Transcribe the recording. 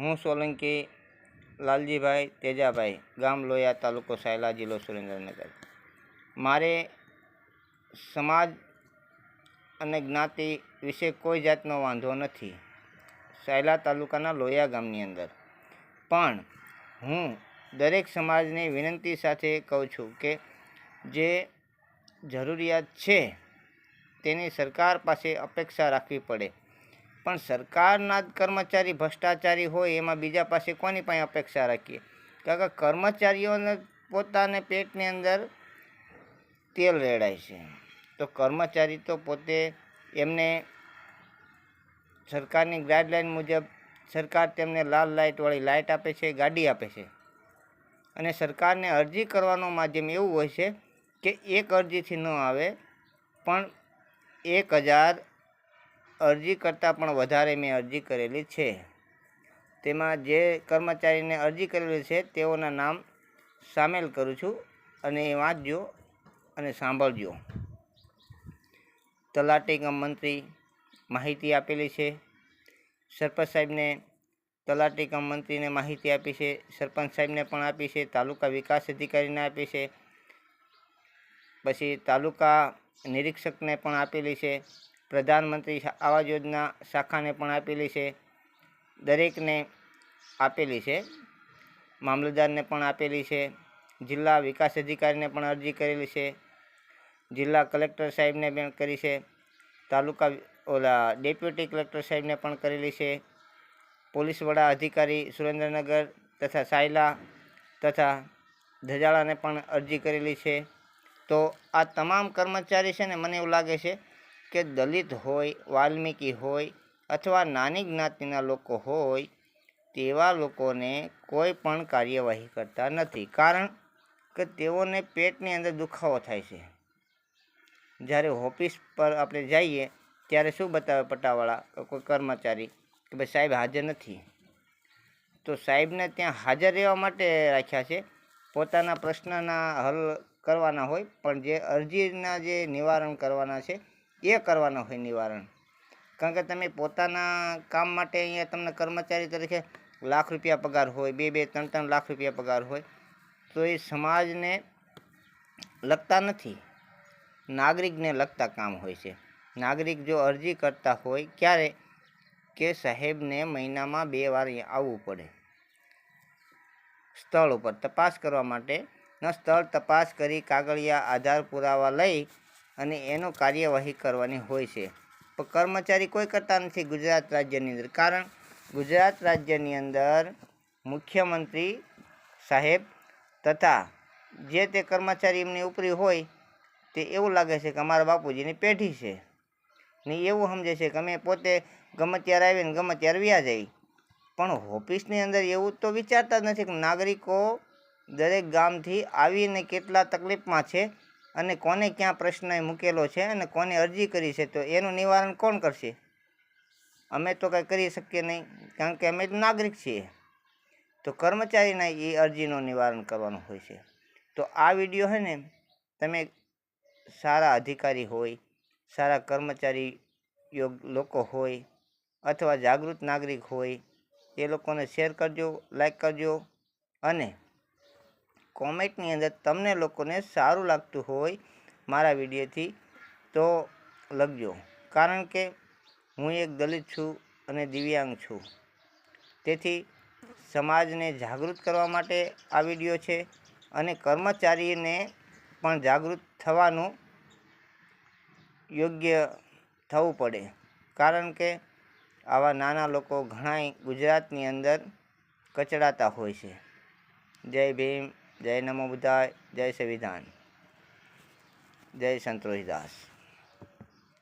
હું સોલંકી, લાલજીભાઈ તેજાભાઈ, ગામ લોયા તાલુકો સાયલા જિલ્લો સુરેન્દ્રનગર. મારે સમાજ અને જ્ઞાતિ વિશે કોઈ જાતનો વાંધો નથી. સાયલા તાલુકાના લોયા ગામની અંદર. પણ હું દરેક સમાજને વિનંતી સાથે કહું છું કે જે જરૂરિયાત છે તેની સરકાર પાસે અપેક્ષા રાખવી પડે. પણ સરકારના જ કર્મચારી, ભ્રષ્ટાચારી હોય, એમાં બીજા પાસે કોની પાસે અપેક્ષા રાખીએ? કારણ કે કર્મચારીઓને પોતાને પેટની અંદર તેલ રેડાય છે. તો કર્મચારી તો પોતે એમને સરકારની ગાઈડલાઇન મુજબ સરકાર તેમને લાલ લાઇટવાળી લાઇટ આપે છે, ગાડી આપે છે. અને સરકારને અરજી કરવાનું માધ્યમ એવું હોય છે કે એક અરજીથી ન આવે, પણ એક હજાર અરજી કરતાં પણ વધારે મેં અરજી કરેલી છે. તેમાં જે કર્મચારીને અરજી કરેલી છે, તેઓના નામ સામેલ કરું છું અને એ વાંચજો અને સાંભળજો. તલાટી કમ મંત્રી માહિતી આપેલી છે. સરપંચ સાહેબને તલાટી કમ મંત્રીને માહિતી આપી છે. સરપંચ સાહેબને પણ આપી છે. તાલુકા વિકાસ અધિકારીને આપી છે. પછી તાલુકા નિરીક્ષકને પણ આપેલી છે. પ્રધાનમંત્રી આવાસ યોજના શાખાને પણ આપેલી છે. દરેકને આપેલી છે. મામલતદારને પણ આપેલી છે. જિલ્લા વિકાસ અધિકારીને પણ અરજી કરેલી છે. જિલ્લા કલેક્ટર સાહેબને પણ કરી છે. તાલુકા ઓલા ડેપ્યુટી કલેક્ટર સાહેબને પણ કરેલી છે. પોલીસ વડા અધિકારી સુરેન્દ્રનગર તથા સાયલા તથા ધજાળાને પણ અરજી કરેલી છે. તો આ તમામ કર્મચારી છે ને મને એવું લાગે છે કે દલિત હોય, વાલ્મીકી હોય અથવા નાની જ્ઞાતિના લોકો હોય, તેવા લોકોને કોઈ પણ કાર્યવાહી કરતા નથી. કારણ કે તેઓને પેટની અંદર દુખાવો થાય છે. જ્યારે ઓફિસ પર આપણે જઈએ, ત્યારે શું બતાવે પટ્ટાવાળા કોઈ કર્મચારી કે ભાઈ સાહેબ હાજર નથી? તો સાહેબને ત્યાં હાજર રહેવા માટે રાખ્યા છે. પોતાના પ્રશ્નના હલ કરવાના હોય, પણ જે અરજીના જે નિવારણ કરવાના છે એ કરવાના હોય નિવારણ. કારણ કે તમે પોતાના કામ માટે અહીંયા તમને કર્મચારી તરીકે લાખ રૂપિયા પગાર હોય, બે બે, ત્રણ ત્રણ લાખ રૂપિયા પગાર હોય, તો એ સમાજને લગતા નથી. નાગરિકને લગતા કામ હોય છે. નાગરિક જો અરજી કરતા હોય ક્યારે કે સાહેબને મહિનામાં બે વાર આવવું પડે. સ્થળ ઉપર તપાસ કરવા માટે, ન સ્થળ તપાસ કરી કાગળિયા આધાર પુરાવા લઈ અને એનો કાર્યવાહી કરવાની હોય છે. પણ કર્મચારી કોઈ કરતા નથી ગુજરાત રાજ્યની અંદર. કારણ ગુજરાત રાજ્યની અંદર મુખ્યમંત્રી સાહેબ તથા જે તે કર્મચારી એમની ઉપરી હોય, તે એવું લાગે છે કે અમારા બાપુજીની પેઢી છે. ને એવું સમજે છે કે અમે પોતે ગમે ત્યારે આવીને ગમે ત્યારે વ્યા જઈ પણ ઓફિસની અંદર એવું તો વિચારતા જ નથી કે નાગરિકો દરેક ગામથી આવીને કેટલા તકલીફમાં છે. અને કોને ક્યાં પ્રશ્ન મૂકેલો છે અને કોને અરજી કરી છે, તો એનું નિવારણ કોણ કરશે? અમે તો કંઈ કરી શકીએ નહીં, કારણ કે અમે નાગરિક છીએ. તો કર્મચારીના એ અરજીનું નિવારણ કરવાનું હોય છે. તો આ વીડિયો છે ને, તમે સારા અધિકારી હોય, સારા કર્મચારી યોગ લોકો હોય, અથવા જાગૃત નાગરિક હોય, એ લોકોને શેર કરજો, લાઈક કરજો અને કોમેન્ટની અંદર તમને લોકોને સારું લાગતું હોય મારા વિડીયોથી, તો લખજો. કારણ કે હું એક દલિત છું અને દિવ્યાંગ છું. તેથી સમાજને જાગૃત કરવા માટે આ વીડિયો છે અને કર્મચારીને પણ જાગૃત થવાનું યોગ્ય થવું પડે. કારણ કે આવા નાના લોકો ઘણાય ગુજરાતની અંદર કચડાતા હોય છે. જય ભીમ. જય નમો બુદ્ધાય જય સંવિધાન જય સંતોષદાસ.